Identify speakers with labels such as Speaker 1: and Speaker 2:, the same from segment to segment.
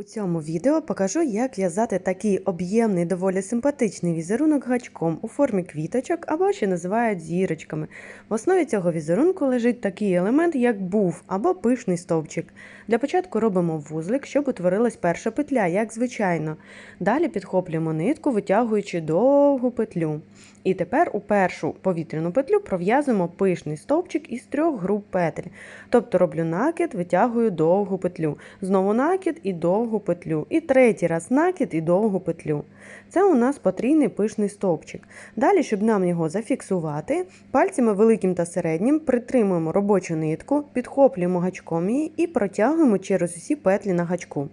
Speaker 1: У цьому відео покажу, як в'язати такий об'ємний, доволі симпатичний візерунок гачком у формі квіточок або ще називають зірочками. В основі цього візерунку лежить такий елемент, як був або пишний стовпчик. Для початку робимо вузлик, щоб утворилась перша петля, як звичайно. Далі підхоплюємо нитку, витягуючи довгу петлю. І тепер у першу повітряну петлю пров'язуємо пишний стовпчик із трьох груп петель. Тобто роблю накид, витягую довгу петлю, знову накид і довгу петлю, і третій раз накид і довгу петлю. Це у нас потрійний пишний стовпчик. Далі, щоб нам його зафіксувати, пальцями великим та середнім притримуємо робочу нитку, підхоплюємо гачком її і протягуємо через усі петлі на гачку.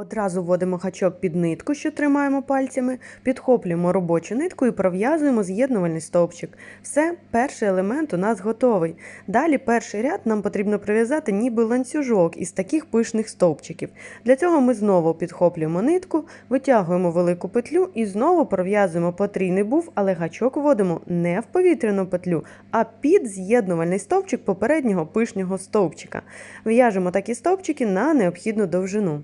Speaker 1: Одразу вводимо гачок під нитку, що тримаємо пальцями, підхоплюємо робочу нитку і пров'язуємо з'єднувальний стовпчик. Все, перший елемент у нас готовий. Далі перший ряд нам потрібно прив'язати ніби ланцюжок із таких пишних стовпчиків. Для цього ми знову підхоплюємо нитку, витягуємо велику петлю і знову пров'язуємо потрійний був, але гачок вводимо не в повітряну петлю, а під з'єднувальний стовпчик попереднього пишнього стовпчика. В'яжемо такі стовпчики на необхідну довжину.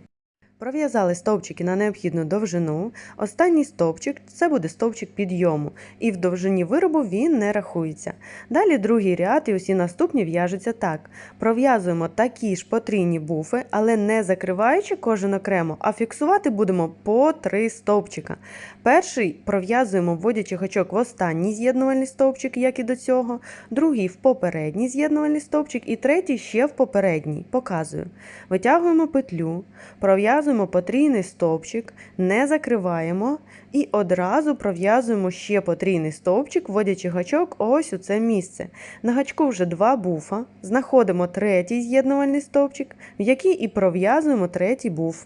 Speaker 1: Пров'язали стовпчики на необхідну довжину. Останній стовпчик це буде стовпчик підйому, і в довжині виробу він не рахується. Далі другий ряд і усі наступні в'яжуться так. Пров'язуємо такі ж потрійні буфи, але не закриваючи кожен окремо, а фіксувати будемо по три стовпчика. Перший пров'язуємо, вводячи гачок в останній з'єднувальний стовпчик, як і до цього, другий в попередній з'єднувальний стовпчик, і третій ще в попередній. Показую. Витягуємо петлю, пров'язуємо потрійний стовпчик, не закриваємо і одразу пров'язуємо ще потрійний стовпчик, вводячи гачок ось у це місце. На гачку вже два буфа, знаходимо третій з'єднувальний стовпчик, в який і пров'язуємо третій буф.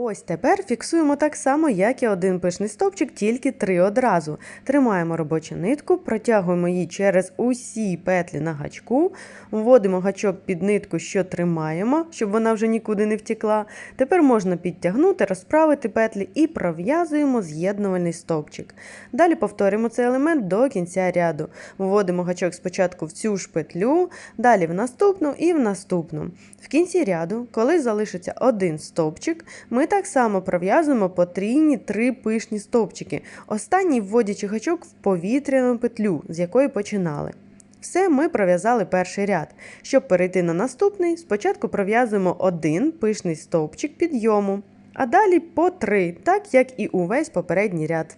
Speaker 1: Ось тепер фіксуємо так само, як і один пишний стовпчик, тільки три одразу. Тримаємо робочу нитку, протягуємо її через усі петлі на гачку, вводимо гачок під нитку, що тримаємо, щоб вона вже нікуди не втекла. Тепер можна підтягнути, розправити петлі і пров'язуємо з'єднувальний стовпчик. Далі повторюємо цей елемент до кінця ряду. Вводимо гачок спочатку в цю ж петлю, далі в наступну і в наступну. В кінці ряду, коли залишиться один стовпчик, ми так само пров'язуємо потрійні три пишні стовпчики, останній вводячи гачок в повітряну петлю, з якої починали. Все, ми пров'язали перший ряд. Щоб перейти на наступний, спочатку пров'язуємо один пишний стовпчик підйому, а далі по три, так як і увесь попередній ряд.